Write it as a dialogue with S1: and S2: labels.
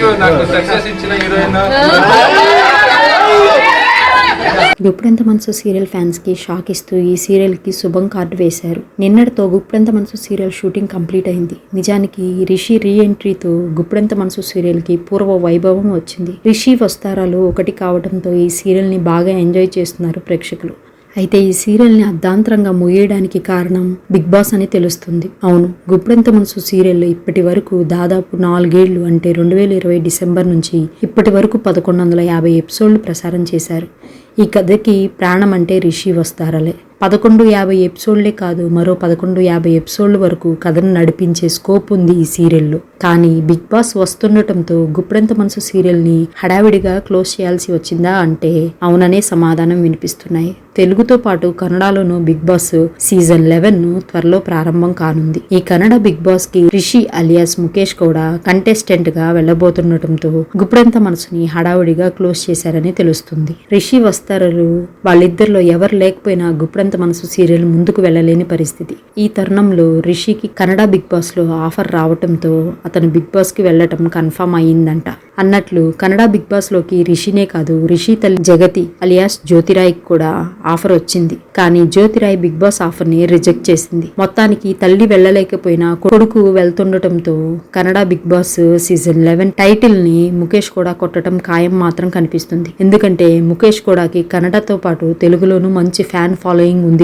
S1: Thank నాకు success ఇచ్చిన heroine.
S2: గుప్పుడంత మనసు సీరియల్ ఫ్యాన్స్కి షాక్ ఇస్తూ ఈ సీరియల్కి శుభం కార్డు వేశారు. నిన్నటితో గుప్పుడంత మనసు సీరియల్ షూటింగ్ కంప్లీట్ అయింది. నిజానికి రిషి రీ ఎంట్రీతో గుప్పుడంత మనసు సీరియల్కి పూర్వ వైభవం వచ్చింది. రిషి వస్తారాలు ఒకటి కావడంతో ఈ సీరియల్ని బాగా ఎంజాయ్ చేస్తున్నారు ప్రేక్షకులు. అయితే ఈ సీరియల్ని అర్ధాంతరంగా ముగియడానికి కారణం బిగ్ బాస్ అని తెలుస్తుంది. అవును గుప్పెడంత మనసు సీరియల్ ఇప్పటి వరకు దాదాపు నాలుగేళ్ళు అంటే రెండు వేల ఇరవై డిసెంబర్ నుంచి ఇప్పటి వరకు పదకొండు వందల యాభై ఎపిసోడ్లు ప్రసారం చేశారు. ఈ కథకి ప్రాణం అంటే రిషి వస్తారలే. పదకొండు యాభై ఎపిసోడ్లే కాదు మరో పదకొండు యాభై ఎపిసోడ్ల వరకు కథను నడిపించే స్కోప్ ఉంది ఈ సీరియల్లో. కానీ బిగ్ బాస్ వస్తుండటంతో గుప్పెడంత మనసు సీరియల్ని హడావిడిగా క్లోజ్ చేయాల్సి వచ్చిందా అంటే అవుననే సమాధానం వినిపిస్తున్నాయి. తెలుగుతో పాటు కన్నడలోనూ బిగ్ బాస్ సీజన్ లెవెన్ను త్వరలో ప్రారంభం కానుంది. ఈ కన్నడ బిగ్ బాస్కి రిషి అలియాస్ ముఖేష్ కూడా కంటెస్టెంట్గా వెళ్ళబోతుండటంతో గుప్పెడంత మనసుని హడావిడిగా క్లోజ్ చేశారని తెలుస్తుంది. రిషి చేస్తారు వాళ్ళిద్దరిలో ఎవరు లేకపోయినా గుప్పుడంత మనసు సీరియల్ ముందుకు వెళ్ళలేని పరిస్థితి. ఈ తరుణంలో రిషికి కన్నడ బిగ్ బాస్లో ఆఫర్ రావటంతో అతను బిగ్ బాస్కి వెళ్ళటం కన్ఫర్మ్ అయ్యిందంట. అన్నట్లు కన్నడ బిగ్ బాస్లోకి రిషినే కాదు రిషి తల్లి జగతి అలియాస్ జ్యోతిరాయ్కి కూడా ఆఫర్ వచ్చింది. కానీ జ్యోతిరాయ్ బిగ్ బాస్ ఆఫర్ని రిజెక్ట్ చేసింది. మొత్తానికి తల్లి వెళ్ళలేకపోయినా కొడుకు వెళ్తుండటంతో Kannada Bigg Boss season eleven టైటిల్ని Mukesh కూడా కొట్టడం ఖాయం మాత్రం కనిపిస్తుంది. ఎందుకంటే ముఖేష్ కూడాకి కన్నడతో పాటు తెలుగులోనూ మంచి ఫ్యాన్ ఫాలోయింగ్ ఉంది.